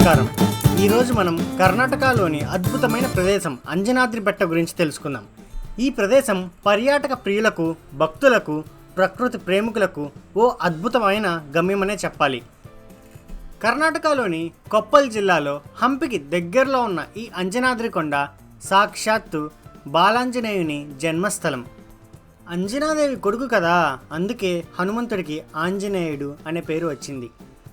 నమస్కారం. ఈరోజు మనం కర్ణాటకలోని అద్భుతమైన ప్రదేశం అంజనాద్రి బెట్ట గురించి తెలుసుకుందాం. ఈ ప్రదేశం పర్యాటక ప్రియులకు భక్తులకు ప్రకృతి ప్రేమికులకు ఓ అద్భుతమైన గమ్యమనే చెప్పాలి. కర్ణాటకలోని కొప్పల్ జిల్లాలో హంపికి దగ్గరలో ఉన్న ఈ అంజనాద్రి కొండ సాక్షాత్తు బాలాంజనేయుని జన్మస్థలం. అంజనాదేవి కొడుకు కదా అందుకే హనుమంతుడికి ఆంజనేయుడు అనే పేరు వచ్చింది.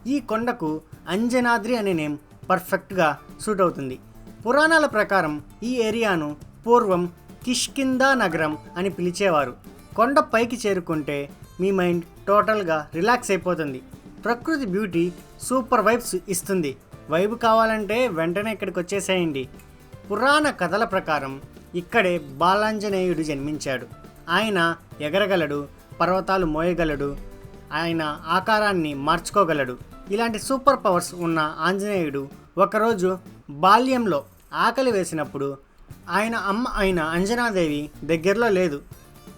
ఈ కొండకు అంజనాద్రి అనే నేమ్ పర్ఫెక్ట్గా సూట్ అవుతుంది. పురాణాల ప్రకారం ఈ ఏరియాను పూర్వం కిష్కిందా నగరం అని పిలిచేవారు. కొండ పైకి చేరుకుంటే మీ మైండ్ టోటల్గా రిలాక్స్ అయిపోతుంది. ప్రకృతి బ్యూటీ సూపర్ వైబ్స్ ఇస్తుంది. వైబ్ కావాలంటే వెంటనే ఇక్కడికి వచ్చేసేయండి. పురాణ కథల ప్రకారం ఇక్కడే బాలాంజనేయుడు జన్మించాడు. ఆయన ఎగరగలడు పర్వతాలు మోయగలడు ఆయన ఆకారాన్ని మార్చుకోగలడు. ఇలాంటి సూపర్ పవర్స్ ఉన్న ఆంజనేయుడు ఒకరోజు బాల్యంలో ఆకలి వేసినప్పుడు ఆయన అమ్మ అయిన అంజనాదేవి దగ్గరలో లేదు.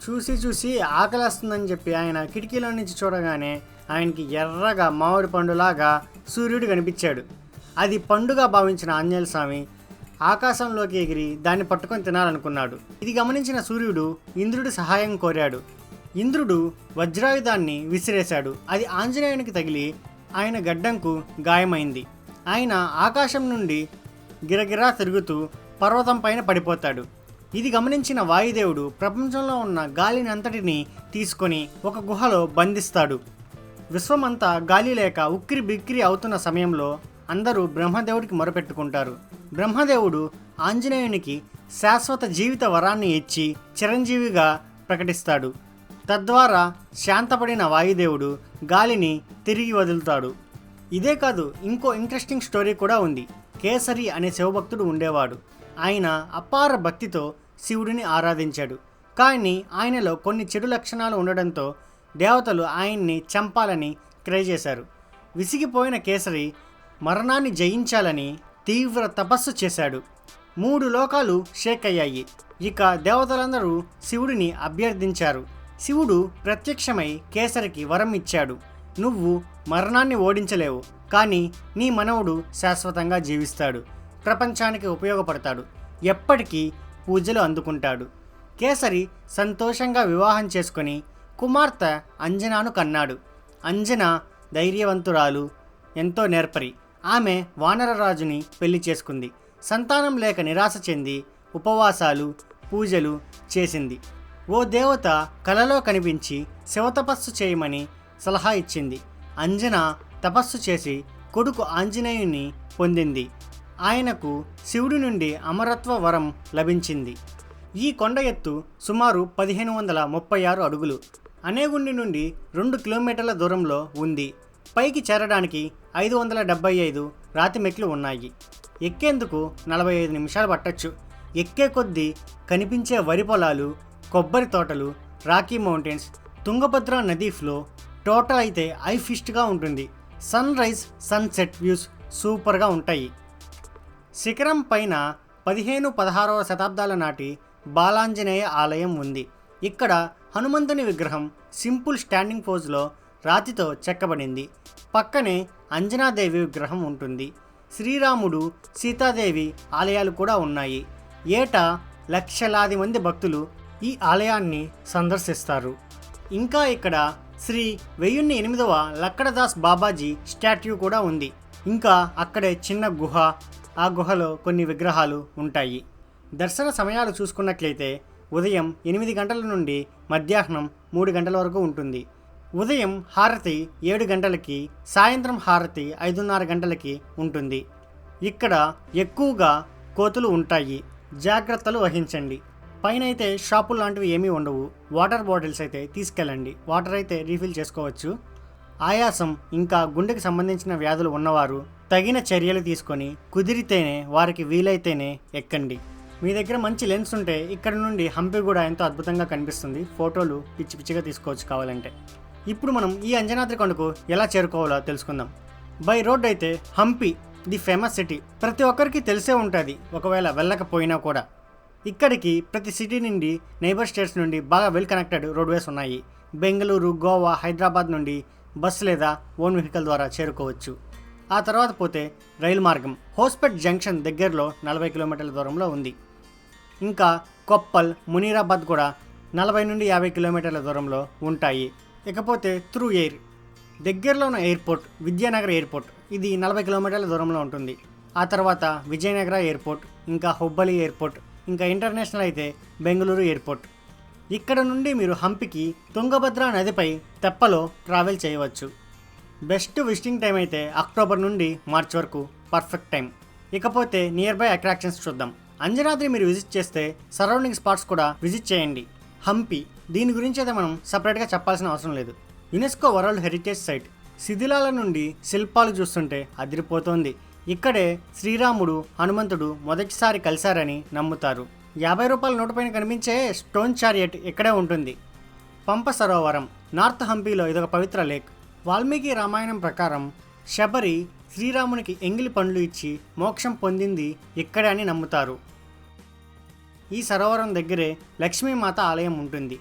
చూసి చూసి ఆకలి వస్తుందని చెప్పి ఆయన కిటికీలో నుంచి చూడగానే ఆయనకి ఎర్రగా మామిడి పండులాగా సూర్యుడు కనిపించాడు. అది పండుగ భావించిన ఆంజనేయ స్వామి ఆకాశంలోకి ఎగిరి దాన్ని పట్టుకొని తినాలనుకున్నాడు. ఇది గమనించిన సూర్యుడు ఇంద్రుడి సహాయం కోరాడు. ఇంద్రుడు వజ్రాయుధాన్ని విసిరేశాడు. అది ఆంజనేయునికి తగిలి ఆయన గడ్డంకు గాయమైంది. ఆయన ఆకాశం నుండి గిరగిరా తిరుగుతూ పర్వతం పైన పడిపోతాడు. ఇది గమనించిన వాయుదేవుడు ప్రపంచంలో ఉన్న గాలిని అంతటిని తీసుకొని ఒక గుహలో బంధిస్తాడు. విశ్వమంతా గాలి లేక ఉక్కిరి బిక్కిరి అవుతున్న సమయంలో అందరూ బ్రహ్మదేవుడికి మొరపెట్టుకుంటారు. బ్రహ్మదేవుడు ఆంజనేయునికి శాశ్వత జీవిత వరాన్ని ఇచ్చి చిరంజీవిగా ప్రకటిస్తాడు. తద్వారా శాంతపడిన వాయుదేవుడు గాలిని తిరిగి వదులుతాడు. ఇదే కాదు ఇంకో ఇంట్రెస్టింగ్ స్టోరీ కూడా ఉంది. కేసరి అనే శివభక్తుడు ఉండేవాడు. ఆయన అపార భక్తితో శివుడిని ఆరాధించాడు. కానీ ఆయనలో కొన్ని చెడు లక్షణాలు ఉండడంతో దేవతలు ఆయన్ని చంపాలని క్రై చేశారు. విసిగిపోయిన కేసరి మరణాన్ని జయించాలని తీవ్ర తపస్సు చేశాడు. మూడు లోకాలు షేక్ అయ్యాయి. ఇక దేవతలందరూ శివుడిని అభ్యర్థించారు. శివుడు ప్రత్యక్షమై కేసరికి వరం ఇచ్చాడు. నువ్వు మరణాన్ని ఓడించలేవు కానీ నీ మనవుడు శాశ్వతంగా జీవిస్తాడు. ప్రపంచానికి ఉపయోగపడతాడు. ఎప్పటికీ పూజలు అందుకుంటాడు. కేసరి సంతోషంగా వివాహం చేసుకొని కుమార్తె అంజనాను కన్నాడు. అంజన ధైర్యవంతురాలు ఎంతో నేర్పరి. ఆమె వానరరాజుని పెళ్ళి చేసుకుంది. సంతానం లేక నిరాశ చెంది ఉపవాసాలు పూజలు చేసింది. ఓ దేవత కలలో కనిపించి శివతపస్సు చేయమని సలహా ఇచ్చింది. అంజన తపస్సు చేసి కొడుకు ఆంజనేయుని పొందింది. ఆయనకు శివుడి నుండి అమరత్వ వరం లభించింది. ఈ కొండ ఎత్తు సుమారు పదిహేను వందల ముప్పై ఆరు అడుగులు. అనేగుండి నుండి రెండు కిలోమీటర్ల దూరంలో ఉంది. పైకి చేరడానికి ఐదు వందల డెబ్బై ఐదు రాతి మెట్లు ఉన్నాయి. ఎక్కేందుకు నలభై ఐదు నిమిషాలు పట్టొచ్చు. ఎక్కే కొద్దీ కనిపించే వరి పొలాలు కొబ్బరి తోటలు రాకీ మౌంటైన్స్ తుంగభద్ర నదీ ఫ్లో టోటల్ అయితే ఐ ఫిస్ట్గా ఉంటుంది. సన్ రైజ్ సన్సెట్ వ్యూస్ సూపర్గా ఉంటాయి. శిఖరం పైన పదిహేను పదహారవ శతాబ్దాల నాటి బాలాంజనేయ ఆలయం ఉంది. ఇక్కడ హనుమంతుని విగ్రహం సింపుల్ స్టాండింగ్ పోజ్లో రాతితో చెక్కబడింది. పక్కనే అంజనాదేవి విగ్రహం ఉంటుంది. శ్రీరాముడు సీతాదేవి ఆలయాలు కూడా ఉన్నాయి. ఏటా లక్షలాది మంది భక్తులు ఈ ఆలయాన్ని సందర్శిస్తారు. ఇంకా ఇక్కడ శ్రీ వెయ్యిన్ని ఎనిమిదవ లక్కడదాస్ బాబాజీ స్టాట్యూ కూడా ఉంది. ఇంకా అక్కడే చిన్న గుహ ఆ గుహలో కొన్ని విగ్రహాలు ఉంటాయి. దర్శన సమయాలు చూసుకున్నట్లయితే ఉదయం ఎనిమిది గంటల నుండి మధ్యాహ్నం మూడు గంటల వరకు ఉంటుంది. ఉదయం హారతి ఏడు గంటలకి సాయంత్రం హారతి ఐదున్నర గంటలకి ఉంటుంది. ఇక్కడ ఎక్కువగా కోతులు ఉంటాయి. జాగ్రత్తలు వహించండి. పైన అయితే షాపులు లాంటివి ఏమీ ఉండవు. వాటర్ బాటిల్స్ అయితే తీసుకెళ్ళండి. వాటర్ అయితే రీఫిల్ చేసుకోవచ్చు. ఆయాసం ఇంకా గుండెకి సంబంధించిన వ్యాధులు ఉన్నవారు తగిన చర్యలు తీసుకొని కుదిరితేనే వారికి వీలైతేనే ఎక్కండి. మీ దగ్గర మంచి లెన్స్ ఉంటే ఇక్కడ నుండి హంపి కూడా ఎంతో అద్భుతంగా కనిపిస్తుంది. ఫోటోలు పిచ్చి పిచ్చిగా తీసుకోవచ్చు కావాలంటే. ఇప్పుడు మనం ఈ అంజనాద్రి కొండకు ఎలా చేరుకోవాలో తెలుసుకుందాం. బై రోడ్ అయితే హంపి ది ఫేమస్ సిటీ. ప్రతి ఒక్కరికి తెలిసే ఉంటుంది. ఒకవేళ వెళ్ళకపోయినా కూడా. ఇక్కడికి ప్రతి సిటీ నుండి నైబర్ స్టేట్స్ నుండి బాగా వెల్ కనెక్టెడ్ రోడ్వేస్ ఉన్నాయి. బెంగళూరు గోవా హైదరాబాద్ నుండి బస్ లేదా ఓన్ వెహికల్ ద్వారా చేరుకోవచ్చు. ఆ తర్వాత పోతే రైలు మార్గం. హోస్పేట్ జంక్షన్ దగ్గరలో నలభై కిలోమీటర్ల దూరంలో ఉంది. ఇంకా కొప్పల్ మునీరాబాద్ కూడా నలభై నుండి యాభై కిలోమీటర్ల దూరంలో ఉంటాయి. ఇకపోతే త్రూ ఎయిర్. దగ్గరలో ఉన్న ఎయిర్పోర్ట్ విద్యానగర్ ఎయిర్పోర్ట్ ఇది నలభై కిలోమీటర్ల దూరంలో ఉంటుంది. ఆ తర్వాత విజయనగర ఎయిర్పోర్ట్ ఇంకా హుబ్బలి ఎయిర్పోర్ట్ ఇంకా ఇంటర్నేషనల్ అయితే బెంగళూరు ఎయిర్పోర్ట్. ఇక్కడ నుండి మీరు హంపికి తుంగభద్ర నదిపై తెప్పలో ట్రావెల్ చేయవచ్చు. బెస్ట్ విజిటింగ్ టైం అయితే అక్టోబర్ నుండి మార్చ్ వరకు పర్ఫెక్ట్ టైం. ఇకపోతే నియర్ బై అట్రాక్షన్స్ చూద్దాం. అంజనాద్రి మీరు విజిట్ చేస్తే సరౌండింగ్ స్పాట్స్ కూడా విజిట్ చేయండి. హంపి దీని గురించి అయితే మనం సపరేట్గా చెప్పాల్సిన అవసరం లేదు. UNESCO world heritage site. శిథిలాల నుండి శిల్పాలు చూస్తుంటే అదిరిపోతోంది. ఇక్కడే శ్రీరాముడు హనుమంతుడు మొదటిసారి కలిశారని నమ్ముతారు. యాభై రూపాయల నోటు పైన కనిపించే స్టోన్ చారియట్ ఇక్కడే ఉంటుంది. పంప సరోవరం నార్త్ హంపీలో ఇదొక పవిత్ర లేక్. వాల్మీకి రామాయణం ప్రకారం శబరి శ్రీరామునికి ఎంగిలి పండ్లు ఇచ్చి మోక్షం పొందింది ఇక్కడే అని నమ్ముతారు. ఈ సరోవరం దగ్గరే లక్ష్మీమాత ఆలయం ఉంటుంది.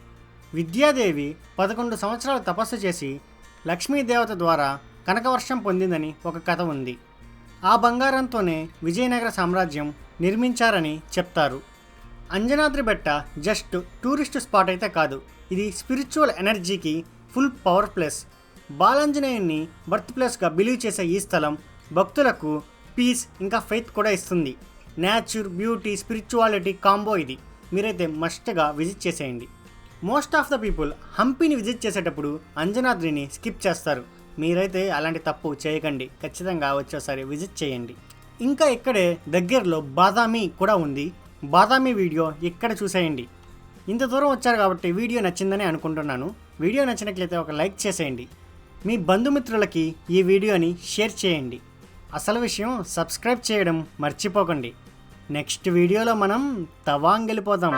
విద్యాదేవి పదకొండు సంవత్సరాలు తపస్సు చేసి లక్ష్మీదేవత ద్వారా కనకవర్షం పొందిందని ఒక కథ ఉంది. ఆ బంగారంతోనే విజయనగర సామ్రాజ్యం నిర్మించారని చెప్తారు. అంజనాద్రి బెట్ట జస్ట్ టూరిస్ట్ స్పాట్ అయితే కాదు ఇది స్పిరిచువల్ ఎనర్జీకి ఫుల్ పవర్ ప్లేస్. బాలాంజనేయుని బర్త్ ప్లేస్గా బిలీవ్ చేసే ఈ స్థలం భక్తులకు పీస్ ఇంకా ఫెయిత్ కూడా ఇస్తుంది. న్యాచుర్ బ్యూటీ స్పిరిచువాలిటీ కాంబో ఇది. మీరైతే మస్ట్గా విజిట్ చేసేయండి. మోస్ట్ ఆఫ్ ద పీపుల్ హంపీని విజిట్ చేసేటప్పుడు అంజనాద్రిని స్కిప్ చేస్తారు. మీరైతే అలాంటి తప్పు చేయకండి. ఖచ్చితంగా వచ్చేసారి విజిట్ చేయండి. ఇంకా ఇక్కడే దగ్గరలో బాదామి కూడా ఉంది. బాదామి వీడియో ఇక్కడ చూసేయండి. ఇంత దూరం వచ్చారు కాబట్టి వీడియో నచ్చిందని అనుకుంటున్నాను. వీడియో నచ్చినట్లయితే ఒక లైక్ చేసేయండి. మీ బంధుమిత్రులకి ఈ వీడియోని షేర్ చేయండి. అసలు విషయం సబ్స్క్రైబ్ చేయడం మర్చిపోకండి. నెక్స్ట్ వీడియోలో మనం తవాంగ్ వెళ్ళిపోదాం